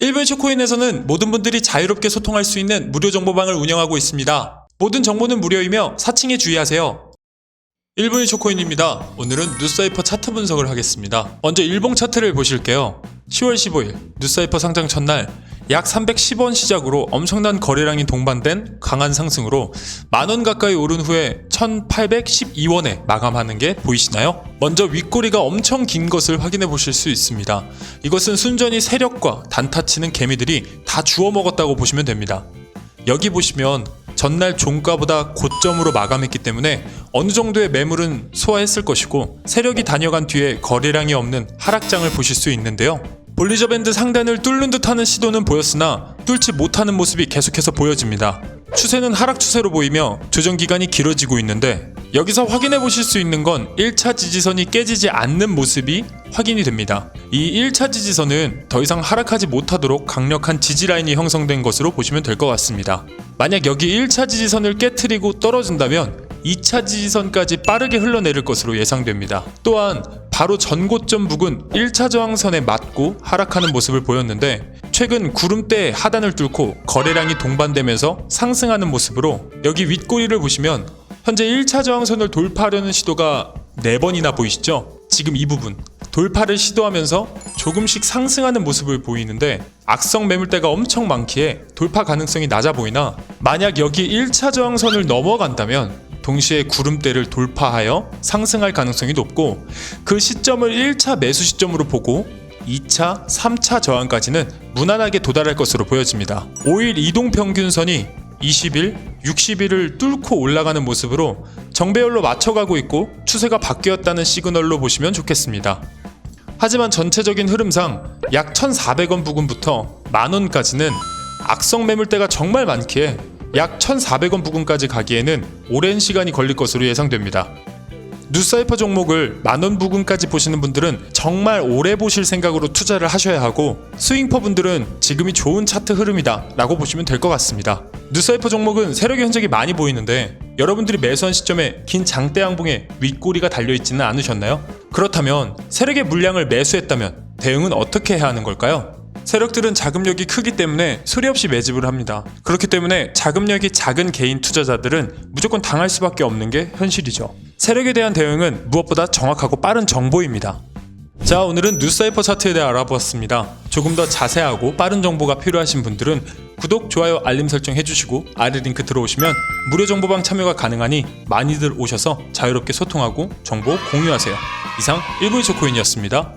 1분쇼코인에서는 모든 분들이 자유롭게 소통할 수 있는 무료 정보방을 운영하고 있습니다. 모든 정보는 무료이며 사칭에 주의하세요. 1분의 초코인입니다. 오늘은 뉴사이퍼 차트 분석을 하겠습니다. 먼저 일봉 차트를 보실게요. 10월 15일 뉴사이퍼 상장 첫날 약 310원 시작으로 엄청난 거래량이 동반된 강한 상승으로 만원 가까이 오른 후에 1812원에 마감하는 게 보이시나요? 먼저 윗꼬리가 엄청 긴 것을 확인해 보실 수 있습니다. 이것은 순전히 세력과 단타 치는 개미들이 다 주워 먹었다고 보시면 됩니다. 여기 보시면 전날 종가보다 고점으로 마감했기 때문에 어느 정도의 매물은 소화했을 것이고 세력이 다녀간 뒤에 거래량이 없는 하락장을 보실 수 있는데요. 볼리저 밴드 상단을 뚫는 듯하는 시도는 보였으나 뚫지 못하는 모습이 계속해서 보여집니다. 추세는 하락 추세로 보이며 조정 기간이 길어지고 있는데 여기서 확인해 보실 수 있는 건 1차 지지선이 깨지지 않는 모습이 확인이 됩니다. 이 1차 지지선은 더 이상 하락하지 못하도록 강력한 지지 라인이 형성된 것으로 보시면 될 것 같습니다. 만약 여기 1차 지지선을 깨트리고 떨어진다면 2차 지지선까지 빠르게 흘러내릴 것으로 예상됩니다. 또한 바로 전고점 부근 1차 저항선에 맞고 하락하는 모습을 보였는데 최근 구름대 하단을 뚫고 거래량이 동반되면서 상승하는 모습으로 여기 윗꼬리를 보시면 현재 1차 저항선을 돌파하려는 시도가 4번이나 보이시죠? 지금 이 부분 돌파를 시도하면서 조금씩 상승하는 모습을 보이는데 악성 매물대가 엄청 많기에 돌파 가능성이 낮아 보이나 만약 여기 1차 저항선을 넘어간다면 동시에 구름대를 돌파하여 상승할 가능성이 높고 그 시점을 1차 매수 시점으로 보고 2차, 3차 저항까지는 무난하게 도달할 것으로 보여집니다. 5일 이동 평균선이 20일, 60일을 뚫고 올라가는 모습으로 정배열로 맞춰가고 있고 추세가 바뀌었다는 시그널로 보시면 좋겠습니다. 하지만 전체적인 흐름상 약 1,400원 부근부터 만원까지는 악성 매물대가 정말 많기에 약 1,400원 부근까지 가기에는 오랜 시간이 걸릴 것으로 예상됩니다. 뉴사이퍼 종목을 만원 부근까지 보시는 분들은 정말 오래 보실 생각으로 투자를 하셔야 하고 스윙퍼 분들은 지금이 좋은 차트 흐름이다 라고 보시면 될 것 같습니다. 뉴사이퍼 종목은 세력의 흔적이 많이 보이는데 여러분들이 매수한 시점에 긴 장대 양봉에 윗꼬리가 달려있지는 않으셨나요? 그렇다면 세력의 물량을 매수했다면 대응은 어떻게 해야 하는 걸까요? 세력들은 자금력이 크기 때문에 소리 없이 매집을 합니다. 그렇기 때문에 자금력이 작은 개인 투자자들은 무조건 당할 수밖에 없는 게 현실이죠. 세력에 대한 대응은 무엇보다 정확하고 빠른 정보입니다. 자, 오늘은 뉴사이퍼 차트에 대해 알아보았습니다. 조금 더 자세하고 빠른 정보가 필요하신 분들은 구독, 좋아요, 알림 설정 해주시고 아래 링크 들어오시면 무료 정보방 참여가 가능하니 많이들 오셔서 자유롭게 소통하고 정보 공유하세요. 이상 1분의 초코인이었습니다.